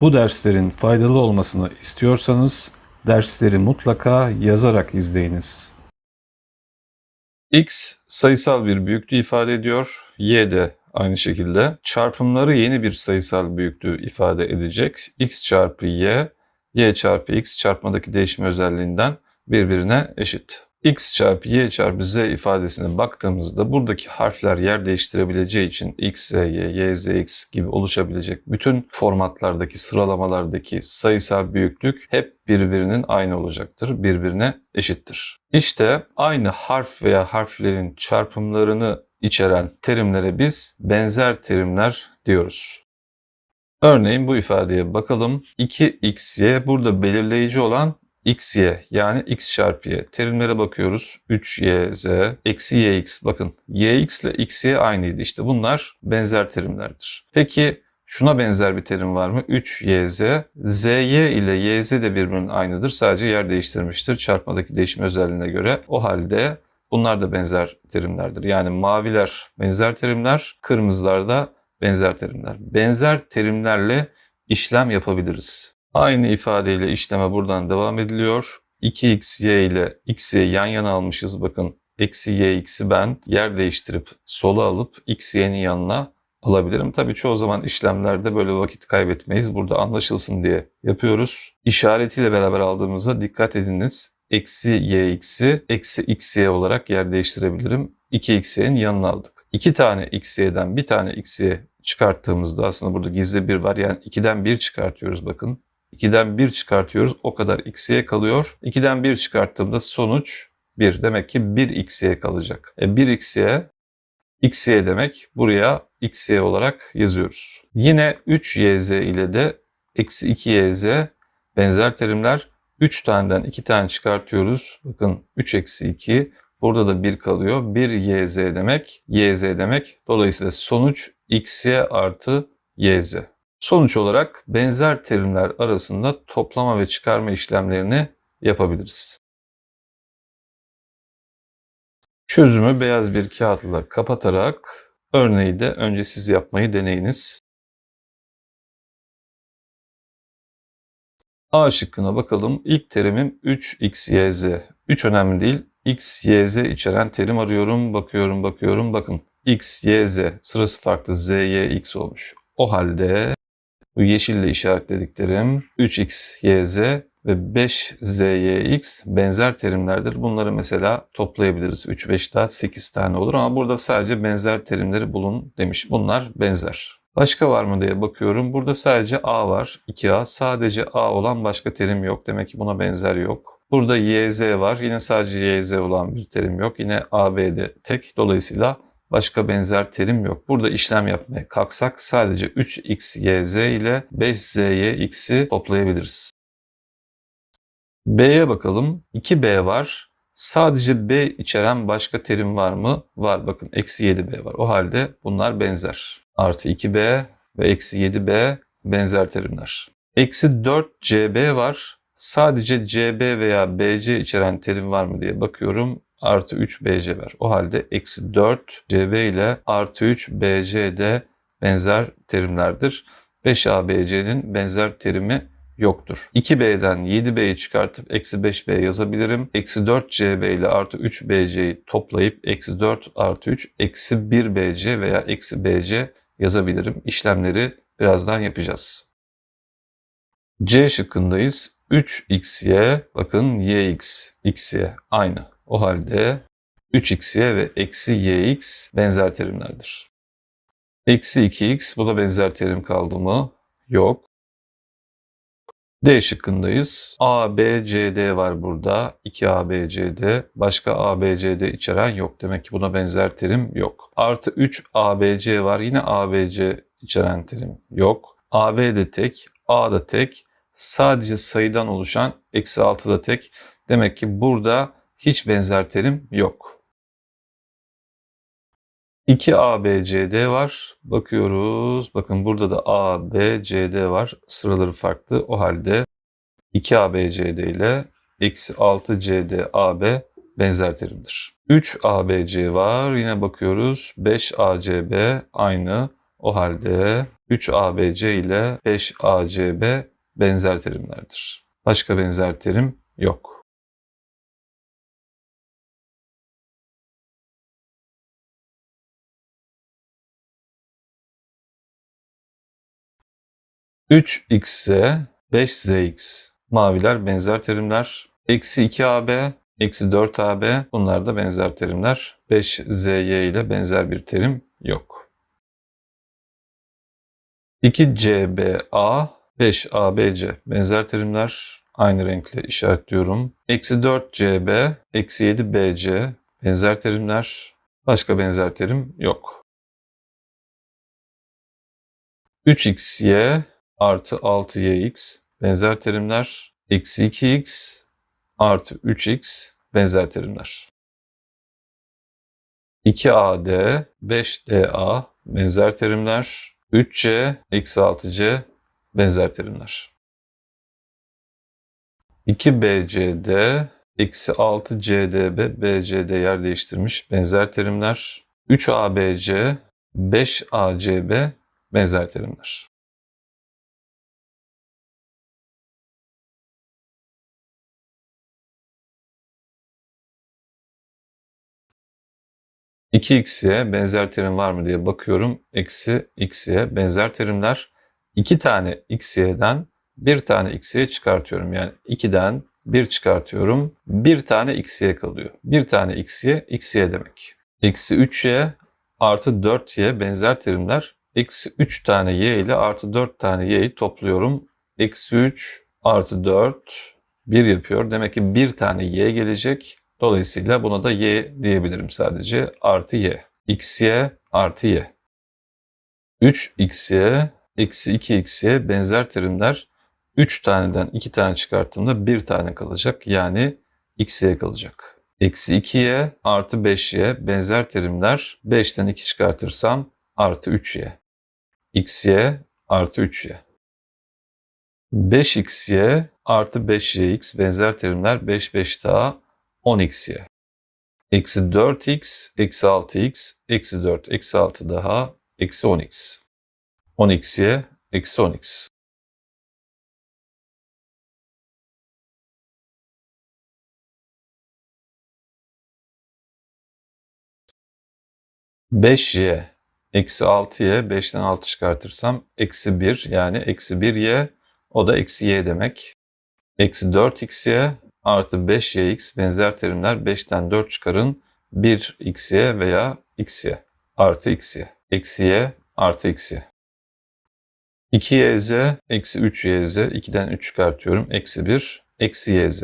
Bu derslerin faydalı olmasını istiyorsanız dersleri mutlaka yazarak izleyiniz. X sayısal bir büyüklüğü ifade ediyor. Y de aynı şekilde. Çarpımları yeni bir sayısal büyüklüğü ifade edecek. X çarpı Y, Y çarpı X çarpmadaki değişim özelliğinden birbirine eşit. X çarpı Y çarpı Z ifadesine baktığımızda buradaki harfler yer değiştirebileceği için X, Y, Y, Z, X gibi oluşabilecek bütün formatlardaki sıralamalardaki sayısal büyüklük hep birbirinin aynı olacaktır. Birbirine eşittir. İşte aynı harf veya harflerin çarpımlarını içeren terimlere biz benzer terimler diyoruz. Örneğin bu ifadeye bakalım. 2xy burada belirleyici olan xy yani x çarpı y. Terimlere bakıyoruz. 3yz eksi yx. Bakın yx ile xy aynıydı. İşte bunlar benzer terimlerdir. Peki şuna benzer bir terim var mı? 3yz. zy ile yz de birbirinin aynıdır. Sadece yer değiştirmiştir çarpmadaki değişim özelliğine göre. O halde bunlar da benzer terimlerdir. Yani maviler benzer terimler, kırmızılar da benzer terimler. Benzer terimlerle işlem yapabiliriz. Aynı ifadeyle işleme buradan devam ediliyor. 2xy ile x'yi yan yana almışız. Bakın eksi y x'i ben yer değiştirip sola alıp xy'nin yanına alabilirim. Tabii çoğu zaman işlemlerde böyle vakit kaybetmeyiz. Burada anlaşılsın diye yapıyoruz. İşaretiyle beraber aldığımızda dikkat ediniz. Eksi y x'i eksi xy olarak yer değiştirebilirim. 2xy'nin yanına aldık. İki tane xy'den bir tane xy çıkarttığımızda aslında burada gizli bir var. Yani 2'den 1 çıkartıyoruz bakın. 2'den 1 çıkartıyoruz. O kadar x'ye kalıyor. 2'den 1 çıkarttığımda sonuç 1. Demek ki 1 x'ye kalacak. E 1 x'ye x'ye demek buraya x'ye olarak yazıyoruz. Yine 3yz ile de eksi 2yz benzer terimler. 3 taneden 2 tane çıkartıyoruz. Bakın 3 eksi 2. Burada da 1 kalıyor. 1 yz demek, yz demek. Dolayısıyla sonuç xy artı yz. Sonuç olarak benzer terimler arasında toplama ve çıkarma işlemlerini yapabiliriz. Çözümü beyaz bir kağıtla kapatarak örneği de önce siz yapmayı deneyiniz. A şıkkına bakalım. İlk terimim 3xyz. 3 önemli değil. x, y, z içeren terim arıyorum. Bakıyorum, bakıyorum. Bakın x, y, z sırası farklı. z, y, x olmuş. O halde bu yeşille işaretlediklerim 3x, y, z ve 5 z, y, x benzer terimlerdir. Bunları mesela toplayabiliriz. 3, 5 daha 8 tane olur ama burada sadece benzer terimleri bulun demiş. Bunlar benzer. Başka var mı diye bakıyorum. Burada sadece a var. 2a. Sadece a olan başka terim yok. Demek ki buna benzer yok. Burada yz var. Yine sadece yz olan bir terim yok. Yine ab'de tek. Dolayısıyla başka benzer terim yok. Burada işlem yapmaya kalksak sadece 3x yz ile 5z x'i toplayabiliriz. B'ye bakalım. 2b var. Sadece b içeren başka terim var mı? Var. Bakın eksi 7b var. O halde bunlar benzer. Artı 2b ve eksi 7b benzer terimler. Eksi 4cb var. Sadece cb veya bc içeren terim var mı diye bakıyorum. Artı 3 bc var. O halde eksi 4 cb ile artı 3 bc de benzer terimlerdir. 5abc'nin benzer terimi yoktur. 2b'den 7b'yi çıkartıp eksi 5b yazabilirim. Eksi 4cb ile artı 3bc'yi toplayıp eksi 4 artı 3 eksi 1bc veya eksi bc yazabilirim. İşlemleri birazdan yapacağız. C şıkkındayız. 3xy bakın yx, xy aynı. O halde 3xy ve eksi yx benzer terimlerdir. Eksi 2x bu da benzer terim kaldı mı? Yok. D şıkkındayız. A, B, C, D var burada. 2 A, B, C, D. Başka A, B, C, D içeren yok. Demek ki buna benzer terim yok. Artı 3 A, B, C var. Yine A, B, C içeren terim yok. A, B de tek. A da tek. Sadece sayıdan oluşan eksi 6 da tek. Demek ki burada hiç benzer terim yok. 2 A, B, C, D var. Bakıyoruz. Bakın burada da A, B, C, D var. Sıraları farklı. O halde 2 A, B, C, D ile eksi 6 C, D, A, B benzer terimdir. 3 A, B, C var. Yine bakıyoruz. 5 A, C, B aynı. O halde 3ABC ile 5ACB benzer terimlerdir. Başka benzer terim yok. Üç x'e 5zx maviler benzer terimler. Eksi 2ab, eksi 4ab bunlar da benzer terimler. 5zy ile benzer bir terim yok. 2cba, 5abc benzer terimler. Aynı renkle işaretliyorum. Eksi 4cb, eksi 7bc benzer terimler. Başka benzer terim yok. 3xy artı 6yx benzer terimler. Eksi 2x artı 3x benzer terimler. 2ad, 5da benzer terimler. 3c, eksi 6c benzer terimler. 2bcd, eksi 6cdb, bcd yer değiştirmiş benzer terimler. 3abc, 5acb benzer terimler. 2x'ye benzer terim var mı diye bakıyorum. Eksi x'ye benzer terimler. 2 tane x'ye'den bir tane x'ye çıkartıyorum. Yani 2'den 1 çıkartıyorum. Bir tane x'ye kalıyor. Bir tane x'ye x'ye demek. Eksi 3y artı 4y benzer terimler. Eksi 3 tane y ile artı 4 tane y'yi topluyorum. Eksi 3 artı 4 1 yapıyor. Demek ki bir tane y gelecek. Dolayısıyla buna da y diyebilirim sadece. Artı y. xy artı y. 3xy eksi 2xy benzer terimler 3 taneden 2 tane çıkarttığımda 1 tane kalacak. Yani xy kalacak. Eksi 2y artı 5y benzer terimler 5'ten 2 çıkartırsam artı 3y. xy artı 3y. 5xy artı 5yx benzer terimler 5 5 daha 10x'ye. Eksi 4x, eksi 6x, eksi 4, eksi 6 daha, eksi 10x. 10x'ye, eksi 10x. Beş y eksi 6y 5'ten 6 çıkartırsam eksi 1 yani eksi 1y o da eksi y demek. Eksi 4xy artı 5yx benzer terimler 5'ten 4 çıkarın 1xy veya xy artı xy. Eksi y artı xy. 2yz eksi 3yz 2'den 3 çıkartıyorum. Eksi 1 eksi yz.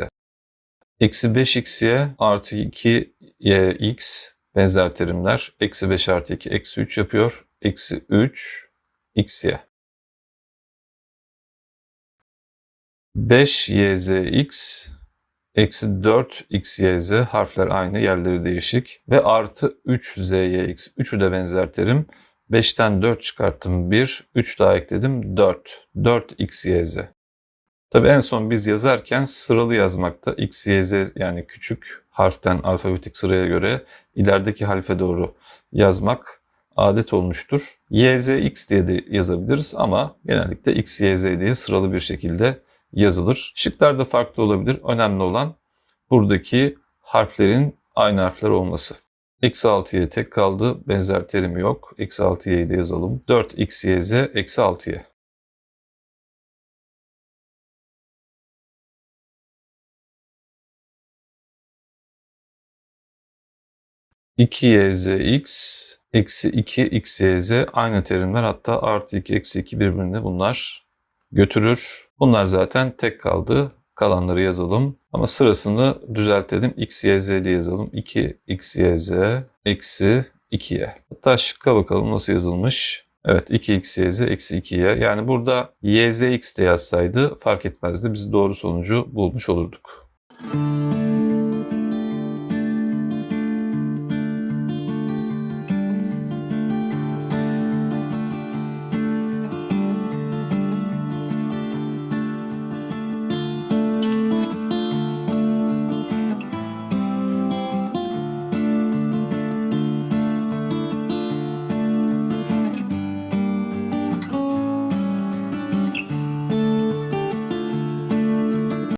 Eksi 5xy artı 2yx benzer terimler. Eksi 5 artı 2 eksi 3 yapıyor. Eksi 3 xy. 5yzx Eksi 4 x, y, z harfler aynı, yerleri değişik. Ve artı 3 z, y, x. Üçü de benzer terim. 5'ten 4 çıkarttım 1, 3 daha ekledim 4. 4 x, y, z. Tabi en son biz yazarken sıralı yazmakta x, y, z yani küçük harften alfabetik sıraya göre ilerideki harfe doğru yazmak adet olmuştur. y, z, x diye de yazabiliriz ama genellikle x, y, z diye sıralı bir şekilde yazılır. Şıklar da farklı olabilir. Önemli olan buradaki harflerin aynı harfler olması. Eksi 6y tek kaldı. Benzer terimi yok. Eksi 6y'yi de yazalım. 4xyz eksi 6y. İki yz x eksi 2 xyz aynı terimler hatta artı 2 eksi 2 birbirine bunlar götürür. Bunlar zaten tek kaldı. Kalanları yazalım. Ama sırasını düzeltelim. x, y, z diye yazalım. 2 x, y, z eksi 2y. Hatta şıkka bakalım nasıl yazılmış. Evet 2x, y, z eksi 2y. Yani burada y, z, x de yazsaydı fark etmezdi. Biz doğru sonucu bulmuş olurduk.